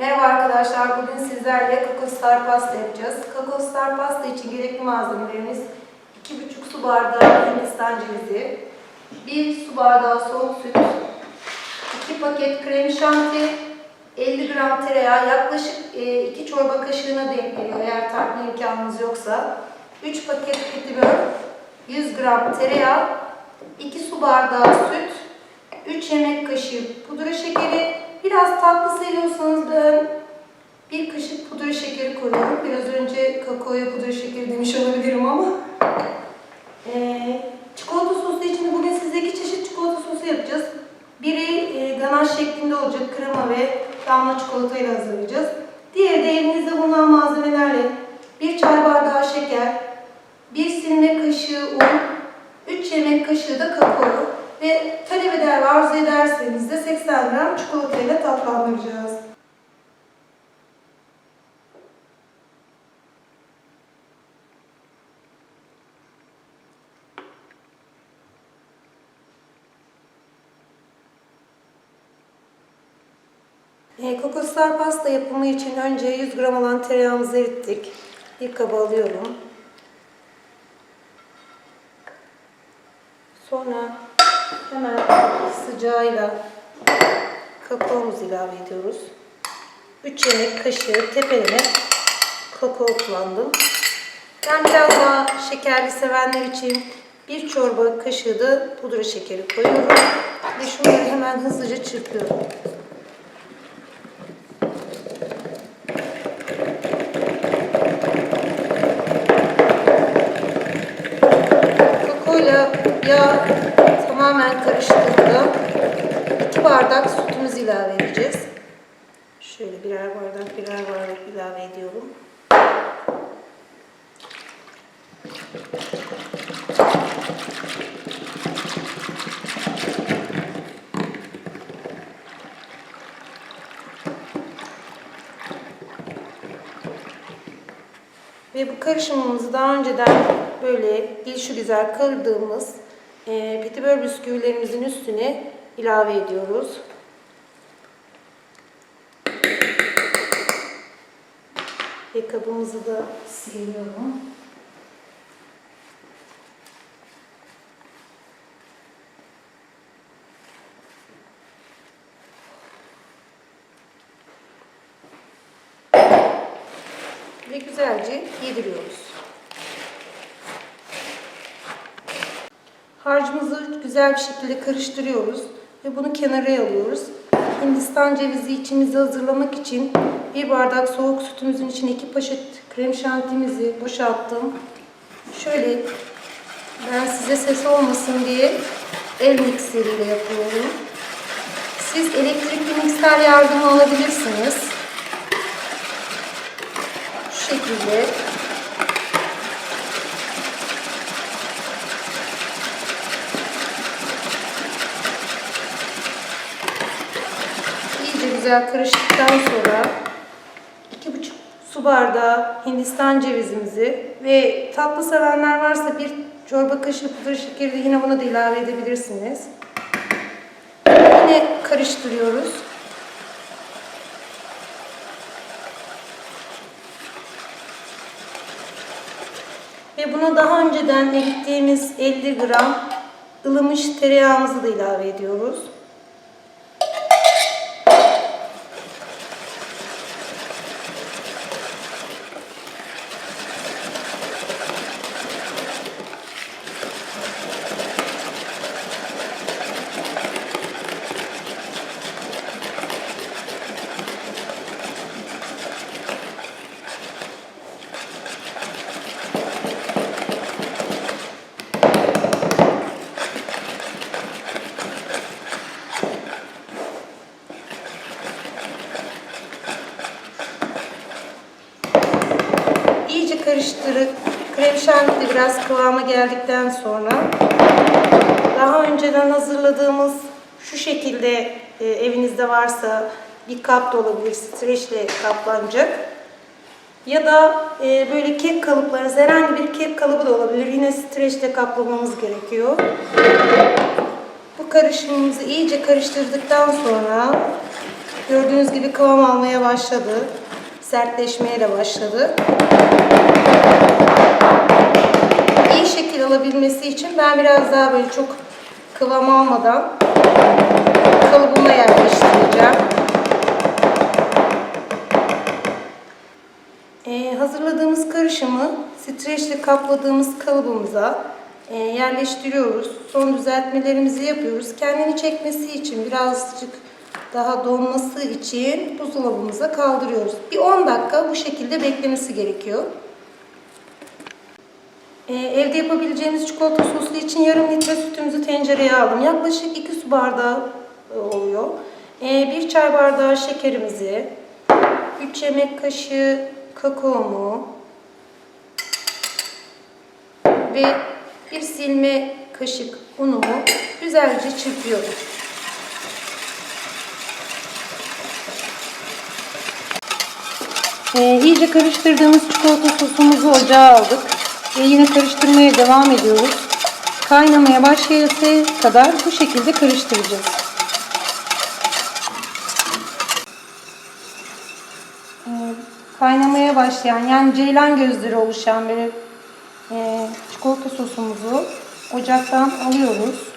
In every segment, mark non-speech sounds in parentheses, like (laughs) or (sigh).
Merhaba arkadaşlar, bugün sizlerle Kakao Star Pasta yapacağız. Kakao Star Pasta için gerekli malzemelerimiz 2,5 su bardağı Hindistan cevizi, 1 su bardağı soğuk süt, 2 paket krem şanti, 50 gram tereyağı, yaklaşık 2 çorba kaşığına denk geliyor eğer tartma imkanınız yoksa. 3 paket petibör, 100 gram tereyağı, 2 su bardağı süt, 3 yemek kaşığı pudra şekeri, biraz tatlı seviyorsanız ben bir kaşık pudra şekeri koyuyorum. Biraz önce kakaoya pudra şekeri demiş olabilirim ama. Ee, çikolata sosu için bugün size iki çeşit çikolata sosu yapacağız. Biri e, ganaj şeklinde olacak krema ve damla çikolatayla hazırlayacağız. Diğeri de evinizde bulunan malzemelerle bir çay bardağı şeker, bir silme kaşığı un, 3 yemek kaşığı da kakao ve talep eder ve arzu ederseniz de 80 gram çikolatayla tatlandıracağız. E, kokoslar pasta yapımı için önce 100 gram olan tereyağımızı erittik. Bir kaba alıyorum. Sonra hemen sıcağıyla ilave ediyoruz. 3 yemek kaşığı tepeleme kakao kullandım. Ben biraz daha şekerli sevenler için bir çorba kaşığı da pudra şekeri koyuyorum. Ve şunları hemen hızlıca çırpıyorum. Kakaoyla yağ tamamen karıştığında 2 bardak sütümüzü ilave edeceğiz. Şöyle birer bardak birer bardak ilave ediyorum. Ve bu karışımımızı daha önceden böyle şu güzel kırdığımız e, petibör bisküvilerimizin üstüne ilave ediyoruz. Ve kabımızı da siliyorum. Ve güzelce yediriyoruz. Harcımızı güzel bir şekilde karıştırıyoruz ve bunu kenara alıyoruz. Hindistan cevizi içimizi hazırlamak için bir bardak soğuk sütümüzün içine iki poşet krem şantimizi boşalttım. Şöyle ben size ses olmasın diye el mikseriyle yapıyorum. Siz elektrikli mikser yardımı alabilirsiniz. Şu şekilde iyice güzel karıştıktan sonra 2,5 su bardağı Hindistan cevizimizi ve tatlı sevenler varsa bir çorba kaşığı pudra şekeri de yine buna da ilave edebilirsiniz. Yine karıştırıyoruz. Ve buna daha önceden erittiğimiz 50 gram ılımış tereyağımızı da ilave ediyoruz. İyice karıştırıp şanti biraz kıvama geldikten sonra daha önceden hazırladığımız şu şekilde e, evinizde varsa bir kap da olabilir streçle kaplanacak. Ya da e, böyle kek kalıpları, herhangi bir kek kalıbı da olabilir. Yine streçle kaplamamız gerekiyor. Bu karışımımızı iyice karıştırdıktan sonra Gördüğünüz gibi kıvam almaya başladı. Sertleşmeye de başladı. İyi şekil alabilmesi için ben biraz daha böyle çok kıvam almadan kalıbıma yerleştireceğim. Ee, hazırladığımız karışımı streçle kapladığımız kalıbımıza e, yerleştiriyoruz. Son düzeltmelerimizi yapıyoruz. Kendini çekmesi için birazcık daha donması için buzdolabımıza kaldırıyoruz. Bir 10 dakika bu şekilde beklemesi gerekiyor. Ee, evde yapabileceğimiz çikolata soslu için yarım litre sütümüzü tencereye aldım. Yaklaşık 2 su bardağı e, oluyor. Ee, bir çay bardağı şekerimizi, 3 yemek kaşığı kakaomu ve bir silme kaşık unumu güzelce çırpıyorum. Ee, iyice karıştırdığımız çikolata sosumuzu ocağa aldık. Ve yine karıştırmaya devam ediyoruz. Kaynamaya başlayasıya kadar bu şekilde karıştıracağız. Ee, kaynamaya başlayan yani ceylan gözleri oluşan bir e, çikolata sosumuzu ocaktan alıyoruz.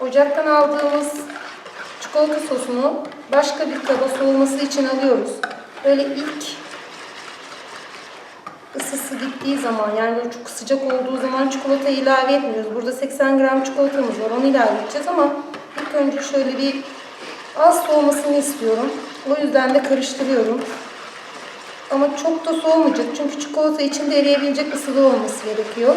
Ocaktan aldığımız çikolata sosunu başka bir kaba soğuması için alıyoruz. Böyle ilk ısısı gittiği zaman yani böyle çok sıcak olduğu zaman çikolata ilave etmiyoruz. Burada 80 gram çikolatamız var onu ilave edeceğiz ama ilk önce şöyle bir az soğumasını istiyorum. O yüzden de karıştırıyorum. Ama çok da soğumayacak çünkü çikolata içinde eriyebilecek ısıda olması gerekiyor.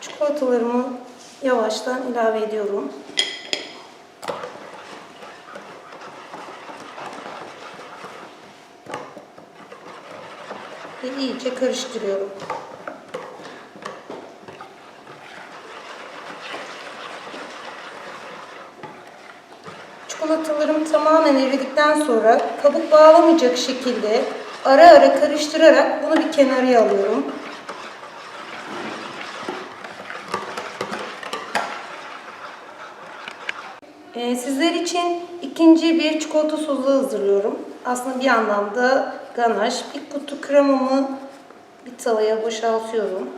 Çikolatalarımı yavaştan ilave ediyorum. İyice karıştırıyorum. Çikolatalarım tamamen eridikten sonra kabuk bağlamayacak şekilde ara ara karıştırarak bunu bir kenara alıyorum. Ee, sizler için ikinci bir çikolata sosu hazırlıyorum. Aslında bir anlamda ganaj. Bir kutu kremamı bir tavaya boşaltıyorum.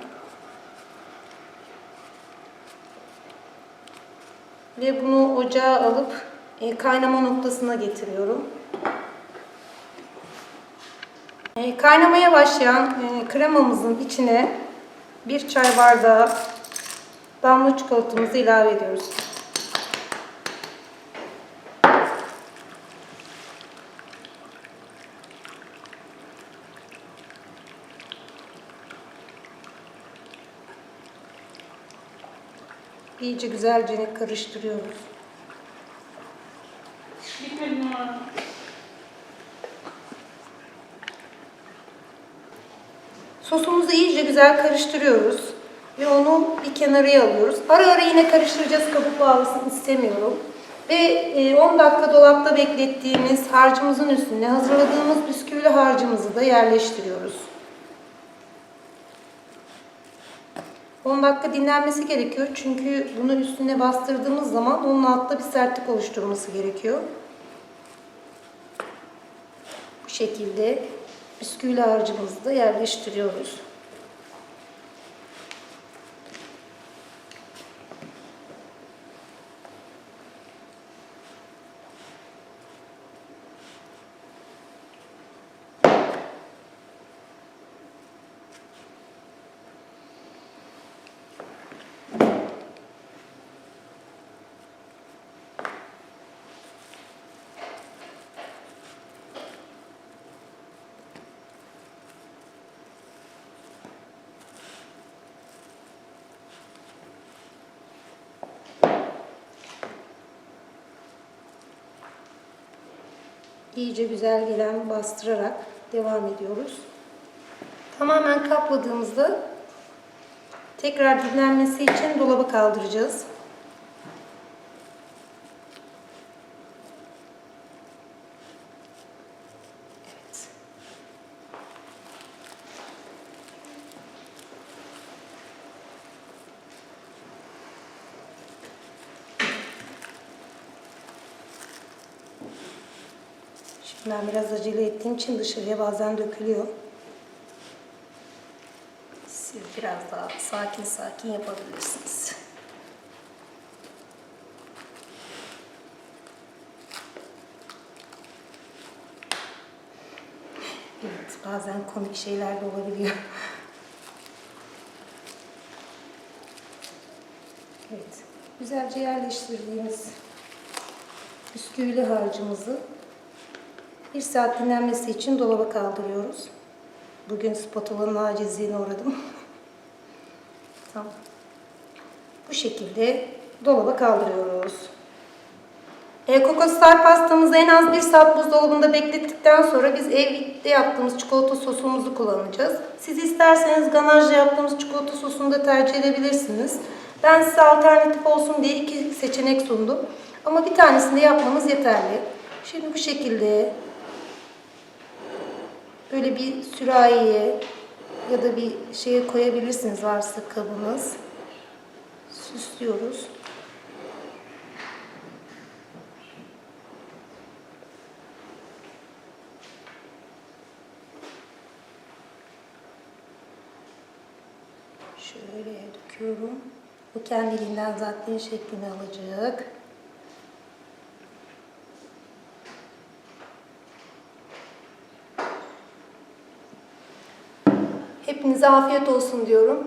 Ve bunu ocağa alıp e, kaynama noktasına getiriyorum. E, kaynamaya başlayan e, kremamızın içine bir çay bardağı damla çikolatamızı ilave ediyoruz. İyice güzelce karıştırıyoruz. Sosumuzu iyice güzel karıştırıyoruz. Ve onu bir kenarıya alıyoruz. Ara ara yine karıştıracağız kabuk bağlısını istemiyorum. Ve e, 10 dakika dolapta beklettiğimiz harcımızın üstüne hazırladığımız bisküvili harcımızı da yerleştiriyoruz. 10 dakika dinlenmesi gerekiyor çünkü bunu üstüne bastırdığımız zaman onun altta bir sertlik oluşturması gerekiyor. Bu şekilde bisküvili harcımızı da yerleştiriyoruz. İyice güzel gelen bastırarak devam ediyoruz. Tamamen kapladığımızda tekrar dinlenmesi için dolaba kaldıracağız. Ben biraz acele ettiğim için dışarıya bazen dökülüyor. Siz biraz daha sakin sakin yapabilirsiniz. Evet, bazen komik şeyler de olabiliyor. Evet, güzelce yerleştirdiğimiz bisküvili harcımızı bir saat dinlenmesi için dolaba kaldırıyoruz. Bugün spatulanın acizliğine uğradım. (laughs) tamam. Bu şekilde dolaba kaldırıyoruz. E, kokoslar pastamızı en az bir saat buzdolabında beklettikten sonra biz evde yaptığımız çikolata sosumuzu kullanacağız. Siz isterseniz ganajla yaptığımız çikolata sosunu da tercih edebilirsiniz. Ben size alternatif olsun diye iki seçenek sundum. Ama bir tanesini de yapmanız yeterli. Şimdi bu şekilde böyle bir sürahiye ya da bir şeye koyabilirsiniz varsa kabınız. Süslüyoruz. Şöyle döküyorum. Bu kendiliğinden zaten şeklini alacak. Hepinize afiyet olsun diyorum.